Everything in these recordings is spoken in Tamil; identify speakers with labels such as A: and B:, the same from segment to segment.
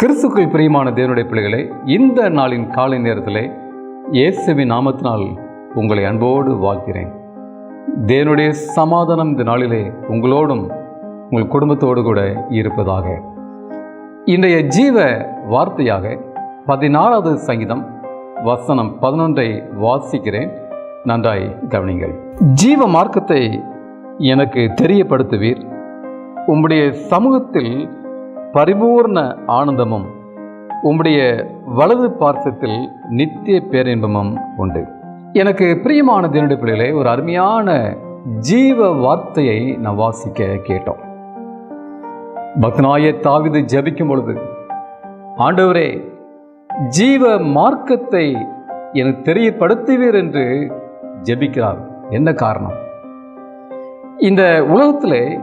A: கிறிஸ்துக்குள் பிரியமான தேவனுடைய பிள்ளைகளே இந்த நாளின் காலை நேரத்திலே இயேசுவின் நாமத்தினால் உங்களை அன்போடு வாழ்கிறேன் தேவனுடைய சமாதானம் இந்த நாளிலே உங்களோடும் உங்கள் குடும்பத்தோடு கூட இருப்பதாக. இன்றைய ஜீவ வார்த்தையாக பதினாறாவது சங்கீதம் வசனம் பதினொன்றை வாசிக்கிறேன். நன்றாய் கவனிங்கள் ஜீவ மார்க்கத்தை எனக்கு தெரியப்படுத்துவீர். உம்முடைய சமூகத்தில் பரிபூர்ண ஆனந்தமும் உம்முடைய வலது பார்சத்தில் நித்திய பேரின்பமும் உண்டு. எனக்கு பிரியமான தேவனுடைய ஒரு அருமையான ஜீவ வார்த்தையை நான் வாசிக்க கேட்டோம். பக்தனாய தாவிது ஜபிக்கும் பொழுது ஆண்டவரே ஜீவ மார்க்கத்தை எனக்கு தெரியப்படுத்துவீர் என்று ஜெபிக்கிறார். என்ன காரணம்? இந்த உலகத்திலே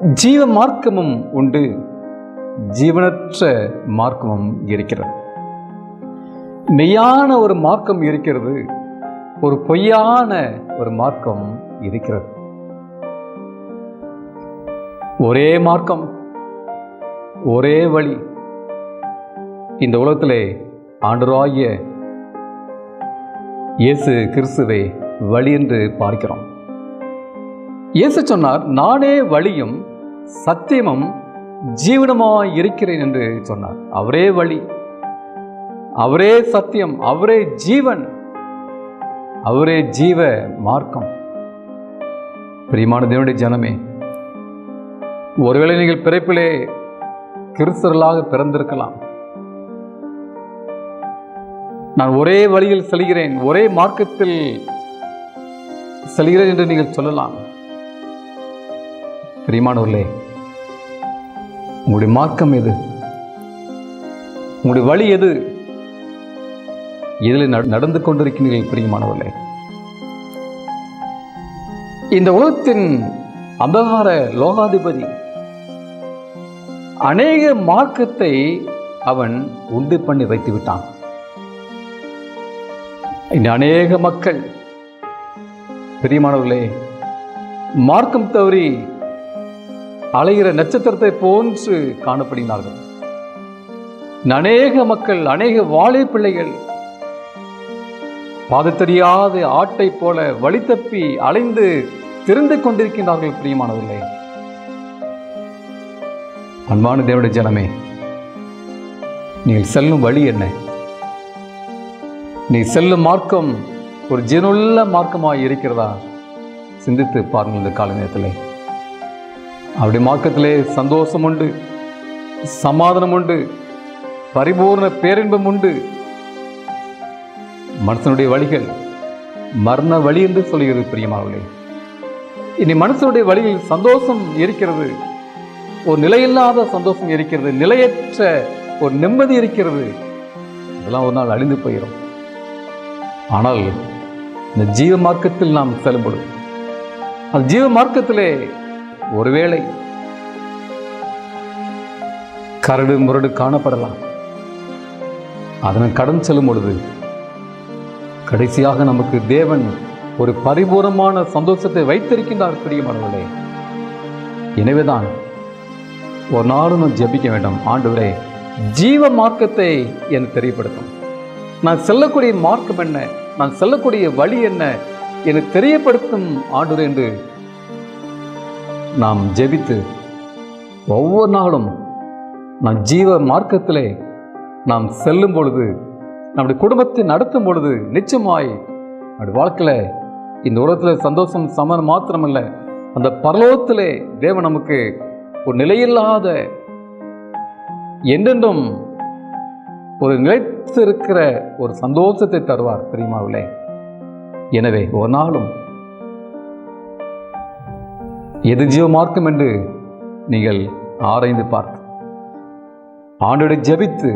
A: ஜீவ மார்க்கமும் உண்டு. ஜீவனற்ற மார்க்கமும் இருக்கிறது. மெய்யான ஒரு மார்க்கம் இருக்கிறது ஒரு பொய்யான ஒரு மார்க்கம் இருக்கிறது. ஒரே மார்க்கம் ஒரே வழி. இந்த உலகத்திலே ஆண்டராகிய இயேசு கிறிஸ்துவை வழி என்று பார்க்கிறோம். இயேசு சொன்னார் நானே வழியும் சத்தியமும் ஜீவனமாக இருக்கிறேன் என்று சொன்னார். அவரே வழி அவரே சத்தியம் அவரே ஜீவன் அவரே ஜீவ மார்க்கம். பிரியமான தேவனுடைய ஜனமே ஒருவேளை நீங்கள் பிறப்பிலே கிறிஸ்தர்களாக பிறந்திருக்கலாம். நான் ஒரே வழியில் செல்கிறேன் ஒரே மார்க்கத்தில் செல்கிறேன் என்று நீங்கள் சொல்லலாம். பிரியமானவர்களே உங்களுடைய மார்க்கம் எது? உங்களுடைய வழி எது? இதில் நடந்து கொண்டிருக்கிறீர்கள் பிரியமானவர்களே. இந்த உலகத்தின் அபகார லோகாதிபதி அநேக மார்க்கத்தை அவன் உண்டு பண்ணி வைத்து விட்டான். இந்த அநேக மக்கள் பிரியமானவர்களே மார்க்கம் தவறி அலைகிற நட்சத்திரத்தை போன்று காணப்படுகிறார்கள். அநேக மக்கள் அநேக வாழை பிள்ளைகள் பாதை தெரியாத ஆட்டை போல வழி தப்பி அலைந்து திறந்து கொண்டிருக்கின்றார்கள் பிரியமானவர்களே. அன்பான தேவடைய ஜனமே நீங்கள் செல்லும் வழி என்ன? நீ செல்லும் மார்க்கம் ஒரு ஜீனுள்ள மார்க்கமாக இருக்கிறதா? சிந்தித்து பாருங்கள் இந்த கால நேரத்தில் அவருடைய மார்க்கத்திலே சந்தோஷம் உண்டு சமாதானம் உண்டு பரிபூர்ண பேரின்பம் உண்டு மனுஷனுடைய வழிகள் மரண வழி என்று சொல்கிறது பிரியமாவளே இனி மனுஷனுடைய வழியில் சந்தோஷம் இருக்கிறது ஒரு நிலையில்லாத சந்தோஷம் இருக்கிறது நிலையற்ற ஒரு நிம்மதி இருக்கிறது. இதெல்லாம் ஒரு நாள் அழிந்து போயிடும் ஆனால் இந்த ஜீவ மார்க்கத்தில் நாம் செல்லும்பொழுது அந்த ஜீவ மார்க்கத்திலே ஒருவேளை கரடு முரடு காணப்படலாம். அதனை கடன் செல்லும் பொழுது கடைசியாக நமக்கு தேவன் ஒரு பரிபூர்ணமான சந்தோஷத்தை வைத்திருக்கின்றார் பிரியமானவர்களே. எனவேதான் ஒரு நாளும் நான் ஜெபிக்க வேண்டும். ஆண்டவரே ஜீவ மார்க்கத்தை எனக்கு தெரியப்படுத்தும். நான் செல்லக்கூடிய மார்க்கம் என்ன? நான் செல்லக்கூடிய வழி என்ன? எனக்கு தெரியப்படுத்தும் ஆண்டவர் என்று நாம் ஜெபித்து ஒவ்வொரு நாளும் நம் ஜீவ மார்க்கத்திலே நாம் செல்லும் பொழுது நம்முடைய குடும்பத்தை நடத்தும் பொழுது நிச்சயமாய் நம்முடைய வாழ்க்கையில் இந்த உலகத்தில் சந்தோஷம் சமன் மாத்திரமல்ல அந்த பரலோகத்திலே தேவன் நமக்கு ஒரு நிலையில்லாத என்றென்றும் ஒரு நிலைத்திருக்கிற ஒரு சந்தோஷத்தை தருவார் பிரியமாவிலே எனவே ஒரு நாளும் எது ஜீவ மார்க்கம் என்று நீங்கள் ஆராய்ந்து பார்த்து ஆண்டோட ஜெபித்து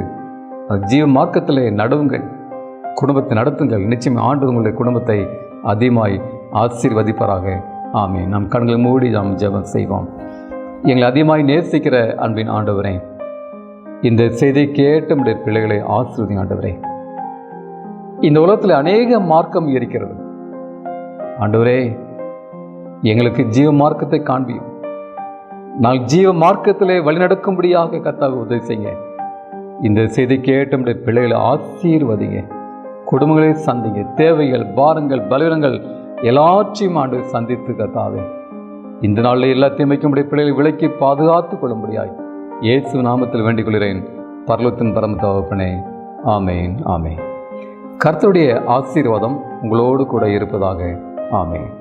A: ஜீவ மார்க்கத்திலே நடவுங்கள் குடும்பத்தை நடத்துங்கள். நிச்சயம் ஆண்டு உங்களுடைய குடும்பத்தை அதிகமாய் ஆசீர்வதிப்பாராக. ஆமே நம் கண்களை மூடி நாம் ஜெபம் செய்வோம். எங்களை அதிகமாய் நேசிக்கிற அன்பின் ஆண்டவரே இந்த செய்தியை கேட்ட நம்முடைய பிள்ளைகளை ஆசீர்வதி ஆண்டவரே. இந்த உலகத்தில் அநேக மார்க்கம் இருக்கிறது. ஆண்டவரே எங்களுக்கு ஜீவ மார்க்கத்தை காண்பியும். நான் ஜீவ மார்க்கத்திலே வழிநடக்கும்படியாக கத்தாக உதவி செய்யுங்க. இந்த செய்தி கேட்ட நம்முடைய பிள்ளைகளை ஆசீர்வதிங்க. குடும்பங்களை சந்திங்க. தேவைகள் பாரங்கள் பலவீனங்கள் எல்லாற்றையும் ஆண்டு சந்தித்து கத்தாவே இந்த நாளில் எல்லாத்தையும் வைக்கும்படி பிள்ளைகளை விலக்கி பாதுகாத்துக் கொள்ளும்படியாய் இயேசு நாமத்தில் வேண்டிக் கொள்கிறேன் பரலத்தின் பரம தகப்பனே ஆமேன் ஆமேன். கர்த்தருடைய ஆசீர்வாதம் உங்களோடு கூட இருப்பதாக. ஆமேன்.